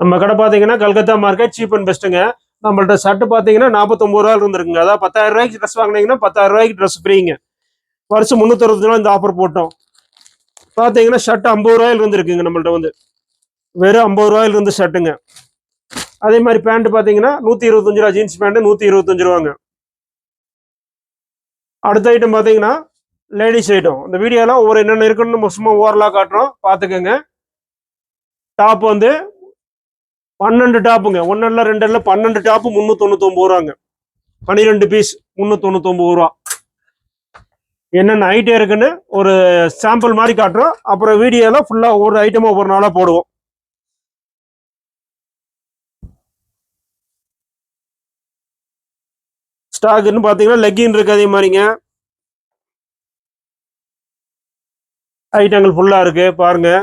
நம்ம கடை பார்த்தீங்கன்னா கல்கத்தா மார்க்கெட் சீப் அண்ட் பெஸ்ட்டுங்க நம்மள்ட்ட ஷர்ட் பார்த்தீங்கன்னா நாற்பத்தொம்பது ரூபா இருந்திருக்குங்க. அதாவது பத்தாயிரம் ரூபாய்க்கு ட்ரெஸ் வாங்கினீங்கன்னா பத்தாயிரம் ரூபாய்க்கு ட்ரெஸ் ஃப்ரீங்க வருஷம் முந்நூற்றி ரூபா இந்த ஆஃபர் போட்டோம். பார்த்தீங்கன்னா ஷர்ட் ஐம்பது ரூபாயில் இருந்துருக்குங்க நம்மள்ட்ட வந்து. வெறும் ஐம்பது ரூபாயில் இருந்து ஷர்ட்டுங்க அதே மாதிரி பேண்ட் பார்த்தீங்கன்னா நூற்றி இருபத்தஞ்சு ரூபா ஜீன்ஸ் பேண்ட்டு நூற்றி இருபத்தஞ்சு ரூபாங்க. அடுத்த ஐட்டம் பார்த்தீங்கன்னா லேடிஸ் ஐட்டம் இந்த வீடியோலாம் ஒவ்வொரு என்னென்ன இருக்குன்னு சும்மா ஓவரலாக காட்டுறோம். பார்த்துக்கோங்க டாப் வந்து பன்னெண்டு டாப்புங்க. ஒன்றில் ரெண்டுல பன்னெண்டு டாப்பு முந்நூற்றொண்ணூத்தொம்பது ரூபாங்க. பன்னிரெண்டு பீஸ் முந்நூற்றொண்ணூத்தொம்பது ரூபா. என்னென்ன ஐட்டம் இருக்குன்னு ஒரு சாம்பிள் மாதிரி காட்டுறோம். அப்புறம் வீடியோவில் ஃபுல்லாக ஒவ்வொரு ஐட்டமும் ஒவ்வொரு நாளாக போடுவோம். ஸ்டாக்குன்னு பார்த்தீங்கன்னா லெக்கின் இருக்கு அதே மாதிரிங்க. ஐட்டங்கள் ஃபுல்லாக இருக்கு. பாருங்கள்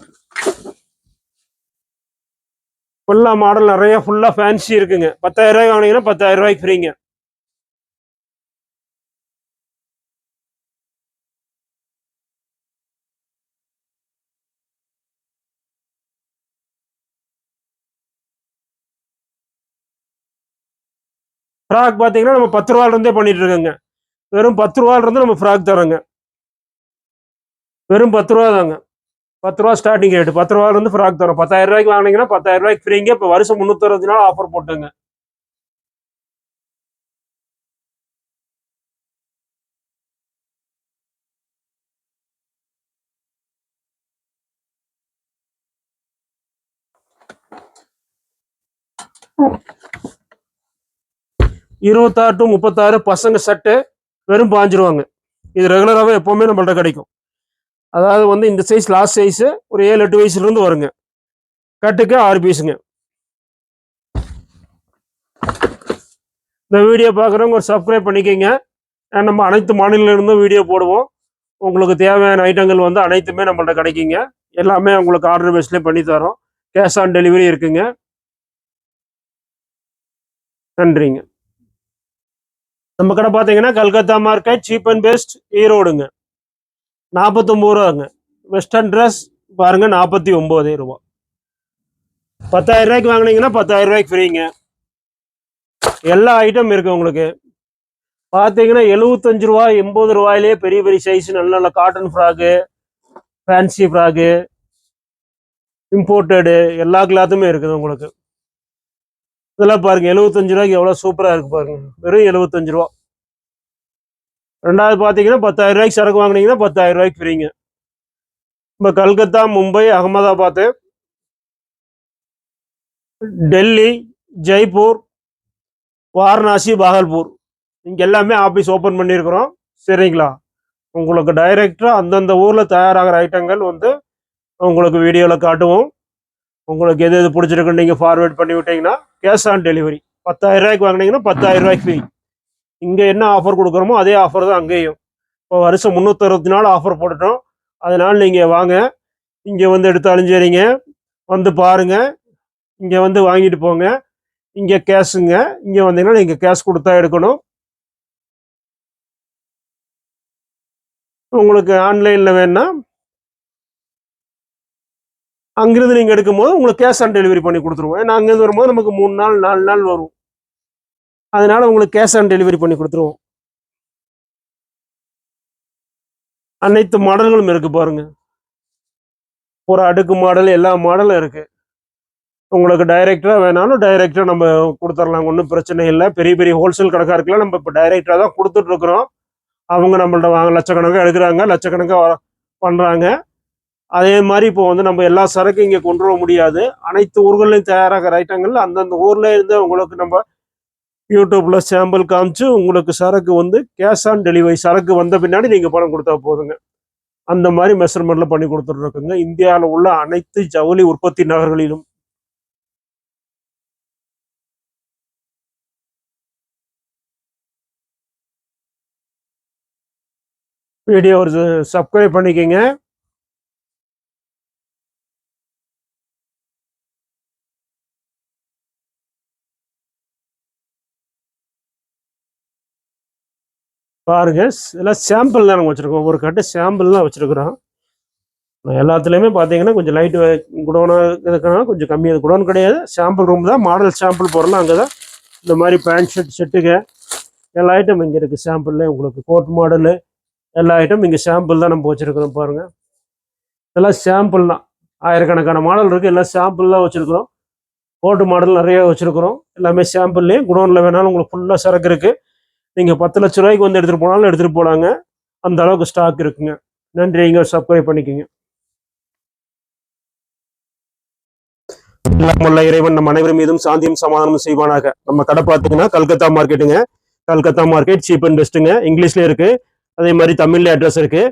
ஃபுல்லாக மாடல் நிறைய ஃபுல்லாக ஃபேன்சி இருக்குங்க. பத்தாயிரம் ரூபாய்க்கு வாங்கினீங்கன்னா பத்தாயிரம் ரூபாய்க்கு ஃப்ரீங்க ஃப்ராக் பார்த்தீங்கன்னா நம்ம பத்து ரூபாயில இருந்தே பண்ணிட்டு இருக்கோங்க. வெறும் பத்து ரூபாயில இருந்து நம்ம ஃப்ராக் தரோங்க வெறும் பத்து ரூபா தாங்க. பத்து ரூபா ஸ்டார்டிங் ரேட்டு பத்து ரூபாயில இருந்து ஃப்ராக் தரோம். பத்தாயிரம் ரூபாய்க்கு வாங்கினீங்கன்னா பத்தாயிரம் ரூபாய்க்கு ஃப்ரீங்க இப்போ வருஷம் முந்நூற்றி நாள் ஆஃபர் போட்டுங்க. இருபத்தாறு டு முப்பத்தாறு பசங்க சட்டை வெறும் பாஞ்சிருவாங்க. இது ரெகுலராகவே எப்போவுமே நம்மள்ட்ட கிடைக்கும். அதாவது வந்து இந்த சைஸ் லாஸ்ட் சைஸு ஒரு ஏழு எட்டு வயசுலேருந்து வருங்க. கட்டுக்கு ஆறு பீஸுங்க இந்த வீடியோ பார்க்குறவங்க ஒரு சப்ஸ்கிரைப் பண்ணிக்கோங்க. ஏன்னா நம்ம அனைத்து மாநிலங்களிலிருந்தும் வீடியோ போடுவோம். உங்களுக்கு தேவையான ஐட்டங்கள் வந்து அனைத்துமே நம்மள்ட்ட கிடைக்குங்க. எல்லாமே உங்களுக்கு ஆர்டர் பேஸ்லேயே பண்ணி தரோம். கேஷ் ஆன் டெலிவரி இருக்குங்க. நன்றிங்க. நம்ம கடை பார்த்தீங்கன்னா Calcutta market cheap and best ஈரோடுங்க. நாற்பத்தொம்பது ரூபாங்க வெஸ்டர்ன் ட்ரெஸ் பாருங்க நாற்பத்தி ஒம்பது ரூபா. பத்தாயிரம் ரூபாய்க்கு வாங்கினீங்கன்னா பத்தாயிரம் ரூபாய்க்கு ஃப்ரீங்க எல்லா ஐட்டம் இருக்குது உங்களுக்கு. பார்த்தீங்கன்னா எழுபத்தஞ்சு ரூபா எண்பது ரூபாயிலே பெரிய பெரிய சைஸ் நல்ல நல்ல cotton frock fancy frock imported எல்லா கிளாத்துமே இருக்குது உங்களுக்கு. இதெல்லாம் பாருங்க எழுபத்தஞ்சு ரூபாய்க்கு எவ்வளோ சூப்பராக இருக்கு பாருங்கள் வெறும் எழுபத்தஞ்சு ரூபா. ரெண்டாவது பார்த்தீங்கன்னா பத்தாயிரம் ரூபாய்க்கு சரக்கு வாங்குனீங்கன்னா பத்தாயிரம் ரூபாய்க்கு ஃப்ரீங்க. இப்போ கல்கத்தா மும்பை அகமதாபாத்து டெல்லி ஜெய்ப்பூர் வாரணாசி பாகல்பூர். இங்கே எல்லாமே ஆஃபீஸ் ஓப்பன் பண்ணியிருக்கிறோம் சரிங்களா? உங்களுக்கு டைரெக்டாக அந்தந்த ஊரில் தயாராகிற ஐட்டங்கள் வந்து உங்களுக்கு வீடியோவில் காட்டுவோம். உங்களுக்கு எது எது பிடிச்சிருக்குன்னு நீங்கள் ஃபார்வேர்ட் பண்ணி விட்டீங்கன்னா கேஷ் ஆன் டெலிவரி பத்தாயிரம் ரூபாய்க்கு வாங்கினீங்கன்னா பத்தாயிரம் ரூபாய்க்கு ஃப்ரீ இங்கே என்ன ஆஃபர் கொடுக்குறோமோ அதே ஆஃபர் தான் அங்கேயும். இப்போ வருஷம் முந்நூற்றறுபத்தி நாலு ஆஃபர் போட்டுட்டோம். அதனால் நீங்கள் வாங்க. இங்கே வந்து எடுத்தாலும் சரிங்க வந்து பாருங்கள் இங்கே வந்து வாங்கிட்டு போங்க. இங்கே கேஷுங்க. இங்கே வந்தீங்கன்னா நீங்கள் கேஷ் கொடுத்தா எடுக்கணும். உங்களுக்கு ஆன்லைனில் வேணுன்னா அங்கிருந்து நீங்கள் எடுக்கும்போது உங்களுக்கு கேஷ் ஆன் டெலிவரி பண்ணி கொடுத்துருவோம். ஏன்னா அங்கேருந்து வரும்போது நமக்கு மூணு நாள் நாலு நாள் வரும். அதனால உங்களுக்கு கேஷ் ஆன் டெலிவரி பண்ணி கொடுத்துருவோம். அனைத்து மாடல்களும் இருக்கு பாருங்க. ஒரு அடுக்கு மாடல் எல்லா மாடலும் இருக்கு. உங்களுக்கு டைரக்டா வேணாலும் டைரக்டா நம்ம கொடுத்துடலாம். ஒன்றும் பிரச்சனை இல்லை. பெரிய பெரிய ஹோல்சேல் கடைக்காருக்கெல்லாம் நம்ம இப்போ டைரக்டா தான் கொடுத்துட்டு இருக்கிறோம். அவங்க நம்மள்ட்ட வாங்க லட்சக்கணக்காக எடுக்கிறாங்க லட்சக்கணக்காக பண்றாங்க. அதே மாதிரி இப்போ வந்து நம்ம எல்லா சரக்கும் இங்கே கொண்டு வர முடியாது. அனைத்து ஊர்களையும் தயாராகிற ஐட்டங்கள் அந்தந்த ஊர்ல இருந்து உங்களுக்கு நம்ம யூடியூப்பில் சாம்பிள் காமிச்சு உங்களுக்கு சரக்கு வந்து கேஷ் ஆன் டெலிவரி சரக்கு வந்த பின்னாடி நீங்கள் பணம் கொடுத்தா போதுங்க. அந்த மாதிரி மெஷர்மெண்ட்டில் பண்ணி கொடுத்துட்ருக்குங்க. இந்தியாவில் உள்ள அனைத்து ஜவுளி உற்பத்தி நகர்களிலும். வீடியோ ஒரு சப்ஸ்கிரைப் பண்ணிக்கோங்க. பாருங்க இதெல்லாம் சாம்பிள் தான் நாங்கள் வச்சுருக்கோம். ஒவ்வொரு கட்டு சாம்பிள் தான் வச்சுருக்குறோம். எல்லாத்துலேயுமே பார்த்தீங்கன்னா கொஞ்சம் லைட் குடோனாக இதுக்கான கொஞ்சம் கம்மியாக குடோன் கிடையாது. சாம்பிள் ரூம் தான். மாடல் சாம்பிள் போடலாம் அங்கே தான். இந்த மாதிரி பேண்ட் ஷர்ட் செட்டுங்க எல்லா ஐட்டம் இங்கே இருக்குது சாம்பிளில் உங்களுக்கு கோட் மாடலு எல்லா ஐட்டம் இங்கே சாம்பிள் தான் நம்ம வச்சுருக்கிறோம் பாருங்கள் இதெல்லாம் சாம்பிள் தான். ஆயிரக்கணக்கான மாடல் இருக்குது எல்லாம் சாம்பிள் தான் வச்சுருக்குறோம். கோட்டு மாடல் நிறைய வச்சுருக்குறோம். எல்லாமே சாம்பிள்லேயும் குடோனில் வேணாலும் உங்களுக்கு ஃபுல்லாக சரக்கு இருக்குது நீங்கள் பத்து லட்ச ரூபாய்க்கு வந்து எடுத்துகிட்டு போனாலும் எடுத்துகிட்டு போலாங்க. அந்த அளவுக்கு ஸ்டாக் இருக்குங்க. நன்றி இங்கே சப்ஸ்கிரைப் பண்ணிக்கோங்க. நம்முள்ள இறைவன் நம்ம அனைவரும் மீதும் சாந்தியும் சமாதானமும் செய்வானாக. நம்ம கடை பார்த்தீங்கன்னா கல்கத்தா மார்க்கெட்டுங்க. கல்கத்தா மார்க்கெட் சீப் அண்ட் பெஸ்ட்டுங்க இங்கிலீஷ்ல இருக்கு. அதே மாதிரி தமிழ்ல அட்ரஸ் இருக்கு.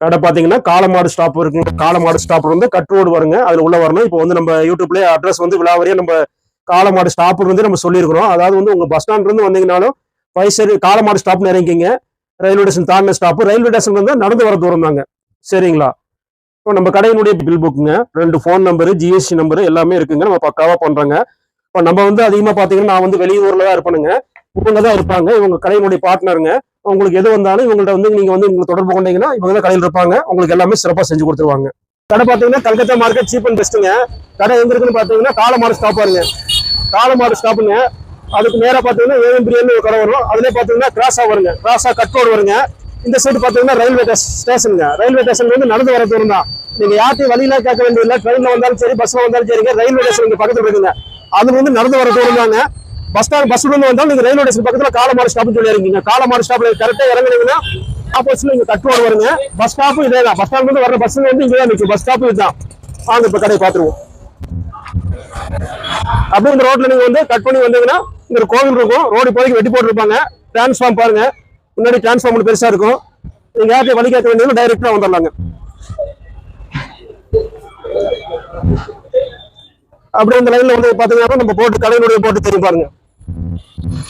கடை பார்த்தீங்கன்னா காலமாடு ஸ்டாப் இருக்குங்க. காலமாடு ஸ்டாப் வந்து கட் ரோடு வருங்க. அதில் உள்ள வரணும். இப்போ வந்து நம்ம யூடியூப்லேயே அட்ரஸ் வந்து விழாவரியா நம்ம காலமாடு ஸ்டாப் வந்து நம்ம சொல்லியிருக்கிறோம். அதாவது வந்து உங்கள் பஸ் ஸ்டாண்ட்லேருந்து வந்தீங்கனாலும் வயசு காலமாடு ஸ்டாப்னு இறங்கிங்க. ரயில்வே ஸ்டேஷன் தாண்டின ஸ்டாப்பு ரயில்வே ஸ்டேஷன் வந்து நடந்து வர தூரம் தாங்க. சரிங்களா? இப்போ நம்ம கடையினுடைய பில் புக்குங்க ரெண்டு ஃபோன் நம்பரு ஜிஎஸ்டி நம்பரு எல்லாமே இருக்குங்க. நம்ம பக்காவாக பண்ணுறோங்க இப்போ நம்ம வந்து அதிகமாக பார்த்தீங்கன்னா நான் வந்து வெளியூரில் தான் இருப்பேனுங்க. இவங்க தான் இருப்பாங்க. இவங்க கடையினுடைய பார்ட்னருங்க உங்களுக்கு எது வந்தாலும் இவங்கள்ட்ட வந்து நீங்கள் வந்து உங்களுக்கு தொடர்பு கொண்டீங்கன்னா இவங்க தான் கடையில் இருப்பாங்க. உங்களுக்கு எல்லாமே சிறப்பாக செஞ்சு கொடுத்துருவாங்க. கடை பார்த்தீங்கன்னா கல்கத்தா மார்க்கெட் சீப் அண்ட் பெஸ்ட்டுங்க கடை எங்க இருக்குன்னு பார்த்தீங்கன்னா காலமாடு ஸ்டாப்பாருங்க காலமாடு ஸ்டாப்புங்க அதுக்கு நேராக பார்த்தீங்கன்னா ஏஎம் பிரியாணி ஒரு கடை வரும். அதுலேயே பார்த்தீங்கன்னா கிராஸாக வருங்க. கிராஸாக கட் ரோடு வருங்க. இந்த சைடு பார்த்தீங்கன்னா ரயில்வே ஸ்டேஷனுங்க ரயில்வே ஸ்டேஷன்லேருந்து நடந்து வர தூரம் தான். நீங்கள் யார்ட்டையும் வழியில கேட்க வேண்டியதில்லை ட்ரெயினில் வந்தாலும் சரி பஸ்ஸில் வந்தாலும் சரிங்க ரயில்வே ஸ்டேஷன் இங்க பக்கத்துல இருக்குங்க. அது வந்து நடந்து வர தூரம் தாங்க. பஸ் ஸ்டாண்ட் பஸ் இருந்து வந்தாலும் நீங்கள் ரயில்வே ஸ்டேஷன் பக்கத்தில் காலமாறு ஸ்டாப்னு சொல்லி இருக்கீங்க காலமாறு ஸ்டாப்பில் கரெக்டாக இறங்குனீங்கன்னா ஆப்போசிட்ல இங்கே கட் ரோடு வருங்க. பஸ் ஸ்டாப்பும் இதே தான் பஸ் ஸ்டாண்ட் வந்து வர பஸ் வந்து இங்கே தான் நிற்கும் பஸ் ஸ்டாப்பும் இதுதான். வாங்க இப்போ கடையை பார்த்துருவோம். அப்படியே இந்த ரோட்டில் நீங்கள் வந்து கட் பண்ணி வந்தீங்கன்னா இங்க ஒரு கோவில் இருக்கும். ரோடு இப்போதைக்கு வெட்டி போட்டுருப்பாங்க. டிரான்ஸ்ஃபார்ம் பாருங்க. முன்னாடி டிரான்ஸ்ஃபார்ம் பெருசா இருக்கும். நீங்க யார்கிட்ட வழி கேட்க வேண்டியது டைரக்டா வந்துடலாங்க. அப்படியே இந்த லைன்ல வந்து பாத்தீங்கன்னா நம்ம போட்டு கடையினுடைய போட்டு தெரியும் பாருங்க.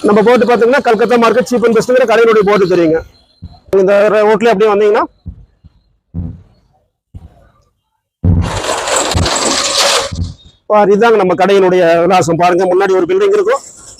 நம்ம போட்டு பாத்தீங்கன்னா கல்கத்தா மார்க்கெட் சீப் அண்ட் பெஸ்ட்ங்கிற கடையினுடைய போட்டு தெரியுங்க. இந்த ரோட்ல அப்படியே வந்தீங்கன்னா பாரு இதாங்க நம்ம கடையினுடைய விலாசம். பாருங்க முன்னாடி ஒரு பில்டிங் இருக்கும்.